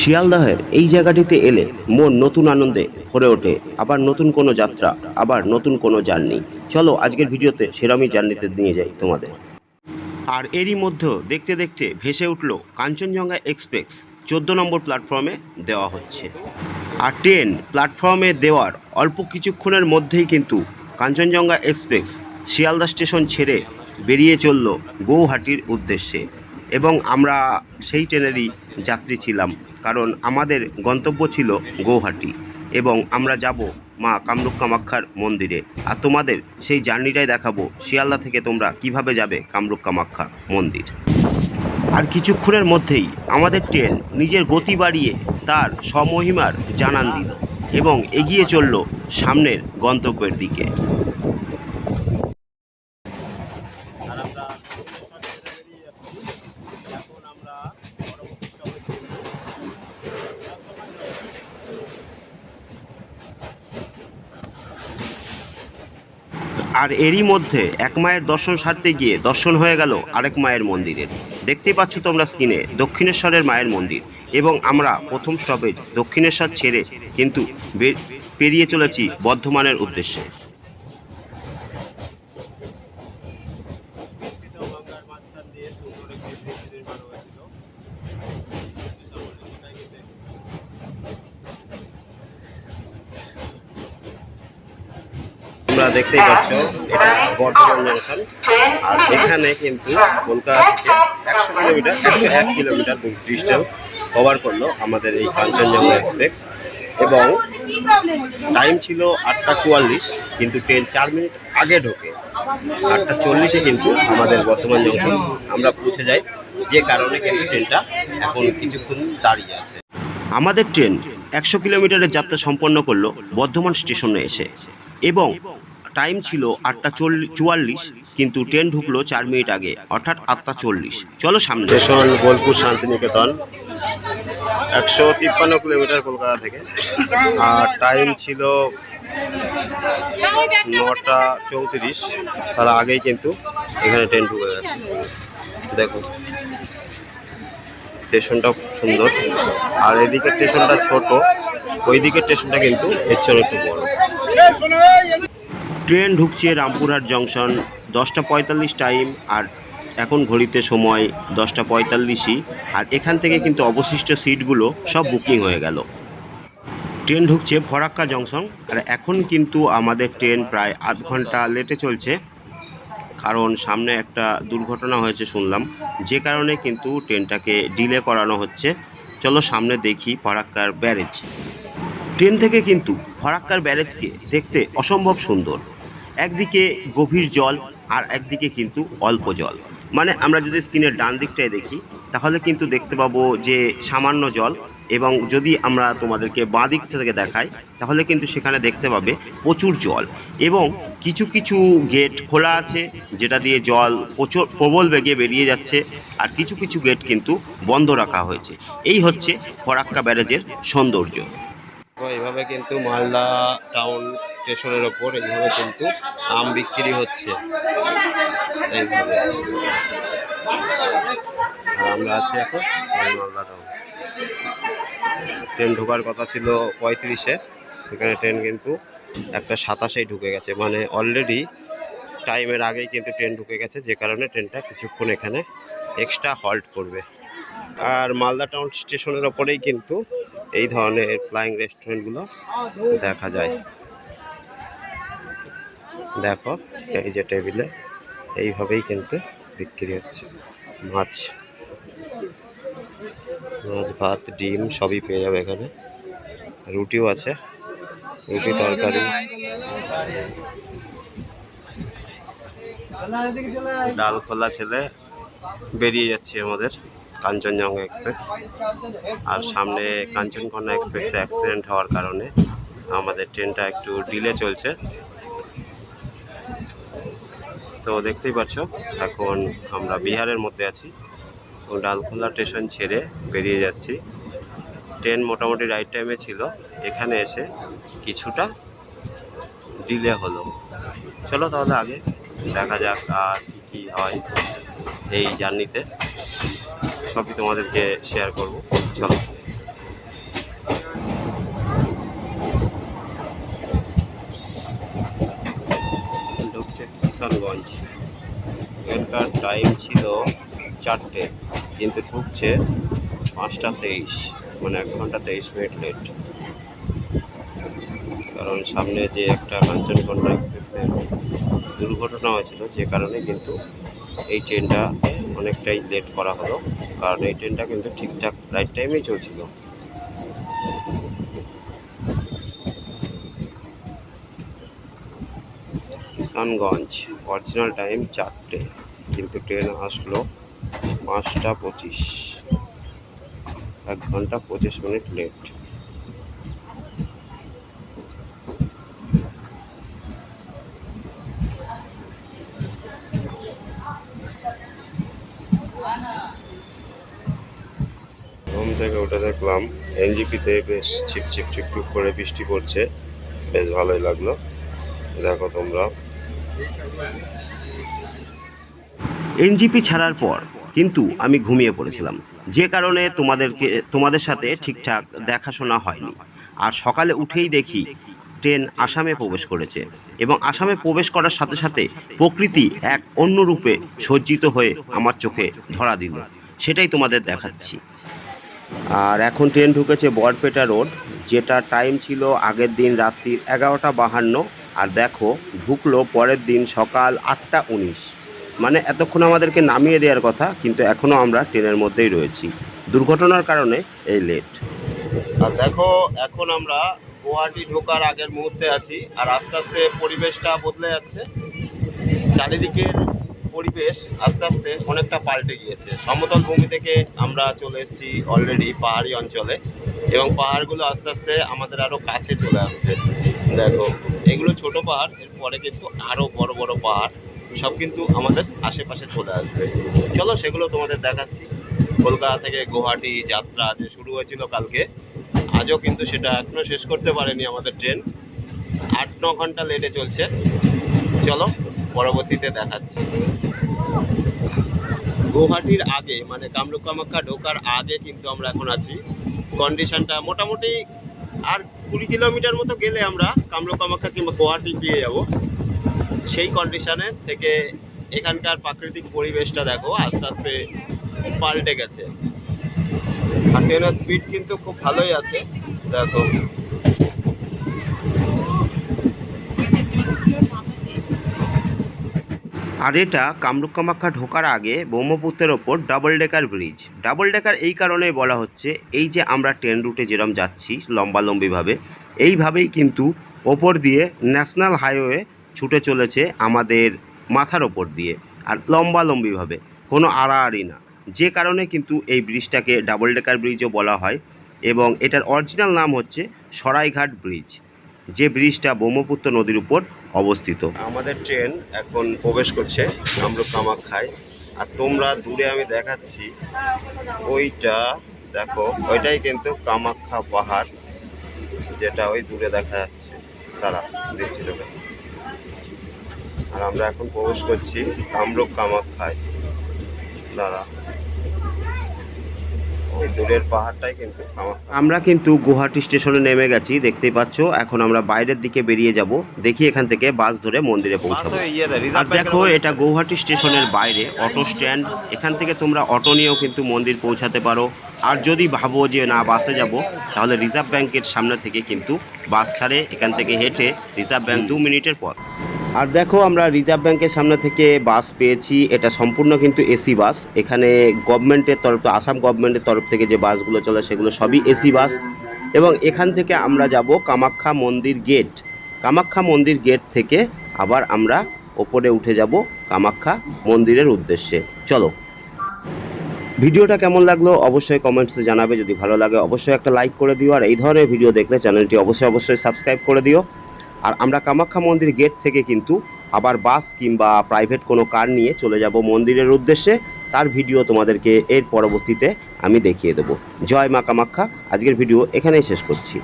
শিয়ালদহের এই জায়গাটিতে এলে মন নতুন আনন্দে ভরে ওঠে। আবার নতুন কোনো যাত্রা, আবার নতুন কোনো জার্নি। চলো আজকের ভিডিওতে সেরামই জার্নিতে নিয়ে যাই তোমাদের। আর এরই মধ্যে দেখতে দেখতে ভেসে উঠল কাঞ্চনজঙ্ঘা এক্সপ্রেস। চোদ্দ নম্বর প্ল্যাটফর্মে দেওয়া হচ্ছে। আর ট্রেন প্ল্যাটফর্মে দেওয়ার অল্প কিছুক্ষণের মধ্যেই কিন্তু কাঞ্চনজঙ্ঘা এক্সপ্রেস শিয়ালদা স্টেশন ছেড়ে বেরিয়ে চলল গৌহাটির উদ্দেশ্যে। এবং আমরা সেই ট্রেনেরই যাত্রী ছিলাম, কারণ আমাদের গন্তব্য ছিল গৌহাটি এবং আমরা যাব মা কামরূপ কামাক্ষার মন্দিরে। আর তোমাদের সেই জার্নিটাই দেখাবো, শিয়ালদা থেকে তোমরা কীভাবে যাবে কামরূপ কামাক্ষা মন্দির। আর কিছুক্ষণের মধ্যেই আমাদের ট্রেন নিজের গতি বাড়িয়ে তার স্বমহিমার জানান দিল এবং এগিয়ে চলল সামনের গন্তব্যের দিকে আর আমরা বেরিয়ে যাচ্ছি এখন আমরা পরবর্তী স্টপেজ আর এরই মধ্যে এক মায়ের দর্শন সারতে গিয়ে দর্শন হয়ে গেল আরেক মায়ের মন্দিরের। দেখতে পাচ্ছ তোমরা স্ক্রিনে দক্ষিণেশ্বরের মায়ের মন্দির এবং আমরা প্রথম স্টপেজ দক্ষিণেশ্বর ছেড়ে কিন্তু পেরিয়ে চলেছি বর্ধমানের উদ্দেশ্যে বিস্তৃত গঙ্গার মাঝখান দিয়ে সুন্দর একটি ব্রিজ নির্মাণ হয়েছিল সেটাই কিন্তু তোমরা দেখতেই পাচ্ছ, এটা বর্ধমান জংশন আর এখানে কিন্তু কলকাতা থেকে একশো কিলোমিটার, একশো এক কিলোমিটার ডিস্টেন্স কভার করল আমাদের এই কাঞ্চনজঙ্ঘা এক্সপ্রেস। এবং টাইম ছিল আটটা চুয়াল্লিশ, কিন্তু ট্রেন চার মিনিট আগে ঢোকে। আটটা চল্লিশে কিন্তু আমাদের বর্তমান জংশন আমরা পৌঁছে যাই, যে কারণে কিন্তু ট্রেনটা এখন কিছুক্ষণ দাঁড়িয়ে আছে। আমাদের ট্রেন একশো কিলোমিটারের যাত্রা সম্পন্ন করল বর্ধমান স্টেশনে এসে। এবং টাইম ছিল আটটা চুয়াল্লিশ, কিন্তু ট্রেন ঢুকলো চার মিনিট আগে, অর্থাৎ আটটা চল্লিশ। চলো সামনে স্টেশন বোলপুর শান্তিনিকেতন, একশো তিপ্পান্ন কিলোমিটার কলকাতা থেকে। আর টাইম ছিল নটা চৌত্রিশ তার আগেই কিন্তু এখানে ট্রেন ঢুকে গেছে। দেখো, স্টেশনটা সুন্দর। আর এদিকে স্টেশনটা ছোট ওই দিকের স্টেশনটা কিন্তু এর চেয়ে একটু বড়। ট্রেন ঢুকছে রামপুরহাট জংশন, দশটা পঁয়তাল্লিশ টাইম, আর এখন ঘড়িতে সময় দশটা পঁয়তাল্লিশই, আর এখান থেকে কিন্তু অবশিষ্ট সিটগুলো সব বুকিং হয়ে গেল। ট্রেন ঢুকছে ফরাক্কা জংশন, আর এখন কিন্তু আমাদের ট্রেন প্রায় আধ ঘণ্টা লেটে চলছে, কারণ সামনে একটা দুর্ঘটনা হয়েছে শুনলাম, যে কারণে কিন্তু ট্রেনটাকে ডিলে করানো হচ্ছে। চলো সামনে দেখি ফরাক্কার ব্যারেজ। ট্রেন থেকে কিন্তু ফরাক্কার ব্যারেজকে দেখতে অসম্ভব সুন্দর। একদিকে গভীর জল আর একদিকে কিন্তু অল্প জল। মানে আমরা যদি স্ক্রিনের ডান দিকটায় দেখি, তাহলে কিন্তু দেখতে পাবো যে সামান্য জল এবং যদি আমরা তোমাদেরকে বাঁ দিক থেকে দেখাই, তাহলে কিন্তু সেখানে দেখতে পাবে প্রচুর জল এবং কিছু কিছু গেট খোলা আছে যেটা দিয়ে জল প্রচুর প্রবল বেগে বেরিয়ে যাচ্ছে আর কিছু কিছু গেট কিন্তু বন্ধ রাখা হয়েছে। এই হচ্ছে ফরাক্কা ব্যারেজের সৌন্দর্য। এইভাবে কিন্তু মালদা টাউন স্টেশনের ওপর এইভাবে কিন্তু আম বিক্রি হচ্ছে। এইভাবে। আমরা আছি এখন ট্রেন ঢোকার কথা ছিল পঁয়ত্রিশে। সেখানে ট্রেন কিন্তু একটা সাতাশেই ঢুকে গেছে। মানে অলরেডি টাইমের আগেই কিন্তু ট্রেন ঢুকে গেছে। যে কারণে ট্রেনটা কিছুক্ষণ এখানে এক্সট্রা হল্ট করবে। আর মালদা টাউন স্টেশনের ওপরেই কিন্তু এই ধরনের ফ্লাইং রেস্টুরেন্টগুলো দেখা যায়। দেখো, এই যে টেবিলে, এইভাবেই কিন্তু বিক্রি হচ্ছে। মাছ মাছ, ভাত, ডিম সবই পেয়ে যাবে এখানে। রুটিও আছে, রুটি তরকারি। ডাল খোলা ছেলে বেরিয়ে যাচ্ছে আমাদের কাঞ্চনজঙ্ঘা এক্সপ্রেস। আর সামনে কাঞ্চনকন্যা এক্সপ্রেসে অ্যাক্সিডেন্ট হওয়ার কারণে আমাদের ট্রেনটা একটু ডিলে চলছে। তো দেখতেই পাচ্ছ এখন আমরা বিহারের মধ্যে আছি। ডালখোলা স্টেশন ছেড়ে বেরিয়ে যাচ্ছি। ট্রেন মোটামুটি রাইট টাইমে ছিল, এখানে এসে কিছুটা ডিলে হলো। চলো তাহলে আগে দেখা যাক আর কী কী হয় এই জার্নিতে সবই তোমাদেরকে শেয়ার করব। চলো। কিষানগঞ্জ। ট্রেনটার টাইম ছিল চারটে, কিন্তু ঢুকছে পাঁচটা তেইশ মানে এক ঘণ্টা তেইশ মিনিট লেট কারণ সামনে যে একটা কাঞ্চনকন্যা এক্সপ্রেসের দুর্ঘটনা হয়েছিল যে কারণে কিন্তু এই ট্রেনটা অনেকটাই লেট করা হলো, কারণ এই ট্রেনটা কিন্তু ঠিকঠাক রাইট টাইমেই চলছিল। কিষানগঞ্জ অরিজিনাল টাইম চারটে, কিন্তু ট্রেন আসলো পাঁচটা পঁচিশ। এক ঘণ্টা পঁচিশ মিনিট লেট ঘুম থেকে উঠে দেখলাম এনজিপিতে বেশ ছিপ ছিপ ছিপ করে বৃষ্টি পড়ছে। বেশ ভালোই লাগল। দেখো তোমরা। এনজিপি ছাড়ার পর কিন্তু আমি ঘুমিয়ে পড়েছিলাম। যে কারণে তোমাদেরকে, তোমাদের সাথে ঠিকঠাক দেখাশোনা হয়নি। আর সকালে উঠেই দেখি ট্রেন আসামে প্রবেশ করেছে এবং আসামে প্রবেশ করার সাথে সাথে প্রকৃতি এক অন্য রূপে সজ্জিত হয়ে আমার চোখে ধরা দিল। সেটাই তোমাদের দেখাচ্ছি। আর এখন ট্রেন ঢুকেছে বরপেটা রোড, যেটা টাইম ছিল আগের দিন রাত্রির এগারোটা বাহান্ন। আর দেখো, ঢুকলো পরের দিন সকাল আটটা উনিশ। মানে এতক্ষণ আমাদেরকে নামিয়ে দেওয়ার কথা, কিন্তু এখনও আমরা ট্রেনের মধ্যেই রয়েছি। দুর্ঘটনার কারণে এই লেট আর দেখো, এখন আমরা গুয়াহাটি ঢোকার আগের মুহূর্তে আছি, আর আস্তে আস্তে পরিবেশটা বদলে যাচ্ছে। চারিদিকের পরিবেশ আস্তে আস্তে অনেকটা পাল্টে গিয়েছে। সমতল ভূমি থেকে আমরা চলে এসেছি অলরেডি পাহাড়ি অঞ্চলে। এবং পাহাড়গুলো আস্তে আস্তে আমাদের আরও কাছে চলে আসছে। দেখো, এগুলো ছোট পাহাড়, এরপরে কিন্তু আরও বড় বড় পাহাড়, সব কিন্তু আমাদের আশেপাশে চলে আসবে। চলো সেগুলো তোমাদের দেখাচ্ছি। কলকাতা থেকে গুয়াহাটি যাত্রা যে শুরু হয়েছিল কালকে, আজও কিন্তু সেটা এখনও শেষ করতে পারেনি আমাদের ট্রেন। আট, ন ঘণ্টা লেটে চলছে। চলো, পরবর্তীতে দেখাচ্ছি। গুয়াহাটির আগে মানে কামরূপ কামাখ্যা ঢোকার আগে কিন্তু আমরা এখন আছি। কন্ডিশনটা মোটামুটি আর কুড়ি কিলোমিটার মতো গেলে আমরা কামরূপ কামাখ্যা কিংবা গুয়াহাটি পেয়ে যাব। সেই কন্ডিশনে থেকে এখানকার প্রাকৃতিক পরিবেশটা দেখো, আস্তে আস্তে পাল্টে গেছে। আর ট্রেনের স্পিড কিন্তু খুব ভালোই আছে, দেখো। আর এটা কামরূপ কামাখ্যা ঢোকার আগে ব্রহ্মপুত্রের ওপর double decker bridge double decker এই কারণে বলা হচ্ছে, এই যে আমরা ট্রেন রুটে যেরকম যাচ্ছি লম্বালম্বিভাবে, এইভাবেই কিন্তু ওপর দিয়ে ন্যাশনাল হাইওয়ে ছুটে চলেছে আমাদের মাথার ওপর দিয়ে, আর লম্বালম্বিভাবে, কোনো আড়াআড়ি না। যে কারণে কিন্তু এই ব্রিজটাকে ডাবল ডেকার ব্রিজও বলা হয়, এবং এটার অরিজিনাল নাম হচ্ছে সরাইঘাট ব্রিজ যে ব্রিজটা ব্রহ্মপুত্র নদীর উপর অবস্থিত। আমাদের ট্রেন এখন প্রবেশ করছে কামরূপ কামাখ্যায়। আর তোমরা দূরে আমি দেখাচ্ছি, ওইটা দেখো, ওইটাই কিন্তু কামাখ্যা পাহাড়, যেটা ওই দূরে দেখা যাচ্ছে। তারা দেখছি তোকে। আর আমরা এখন প্রবেশ করছি কামরূপ কামাখ্যায়। দাঁড়া। ওই দূরের পাহাড়টাই কিন্তু আমরা কিন্তু গুয়াহাটি স্টেশনে নেমে গেছি দেখতেই পাচ্ছ। এখন আমরা বাইরের দিকে বেরিয়ে যাব। দেখি এখান থেকে বাস ধরে মন্দিরে পৌঁছাবো। আর দেখো এটা গৌহাটি স্টেশনের বাইরে অটো স্ট্যান্ড এখান থেকে তোমরা অটো নিয়েও কিন্তু মন্দির পৌঁছাতে পারো। আর যদি ভাবো যে না বাসে যাব তাহলে রিজার্ভ ব্যাংকের সামনে থেকে কিন্তু বাস ছাড়ে। এখান থেকে হেঁটে রিজার্ভ ব্যাংক দু মিনিটের পর আর দেখো, আমরা রিজার্ভ ব্যাংকের সামনে থেকে বাস পেয়েছি। এটা সম্পূর্ণ কিন্তু এসি বাস। এখানে গভর্নমেন্টের তরফ আসাম গভর্নমেন্টের তরফ থেকে যে বাসগুলো চলে, সেগুলো সবই এসি বাস। এবং এখান থেকে আমরা যাব কামাখ্যা মন্দির গেট কামাখ্যা মন্দির গেট থেকে আবার আমরা ওপরে উঠে যাব কামাখ্যা মন্দিরের উদ্দেশ্যে। চলো। ভিডিওটা কেমন লাগল অবশ্যই কমেন্টসে জানাবে। যদি ভালো লাগে, অবশ্যই একটা লাইক করে দিও। আর এই ধরনের ভিডিও দেখলে চ্যানেলটি অবশ্যই অবশ্যই সাবস্ক্রাইব করে দিও। আর আমরা কামাখ্যা মন্দির গেট থেকে কিন্তু আবার বাস কিংবা প্রাইভেট কোনো কার নিয়ে চলে যাব মন্দিরের উদ্দেশ্যে। তার ভিডিও তোমাদেরকে এর পরবর্তীতে আমি দেখিয়ে দেবো। জয় মা কামাখ্যা। আজকের ভিডিও এখানেই শেষ করছি।